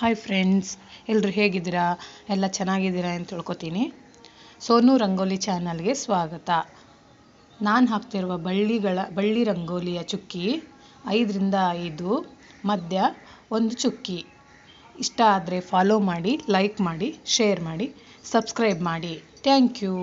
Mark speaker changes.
Speaker 1: Hi friends ಎಲ್ಲರೂ ಹೇಗಿದ್ದೀರಾ? ಎಲ್ಲ ಚೆನ್ನಾಗಿದ್ದೀರಾ ಅಂತ ತಿಳ್ಕೊತೀನಿ. ಸೋನು ರಂಗೋಲಿ ಚಾನಲ್ಗೆ ಸ್ವಾಗತ. ನಾನು ಹಾಕ್ತಿರುವ ಬಳ್ಳಿಗಳ, ಬಳ್ಳಿ ರಂಗೋಲಿಯ ಚುಕ್ಕಿ ಐದರಿಂದ ಐದು, ಮಧ್ಯ ಒಂದು ಚುಕ್ಕಿ. ಇಷ್ಟ ಆದರೆ ಫಾಲೋ ಮಾಡಿ ಲೈಕ್ ಮಾಡಿ ಶೇರ್ ಮಾಡಿ ಸಬ್ಸ್ಕ್ರೈಬ್ ಮಾಡಿ. Thank you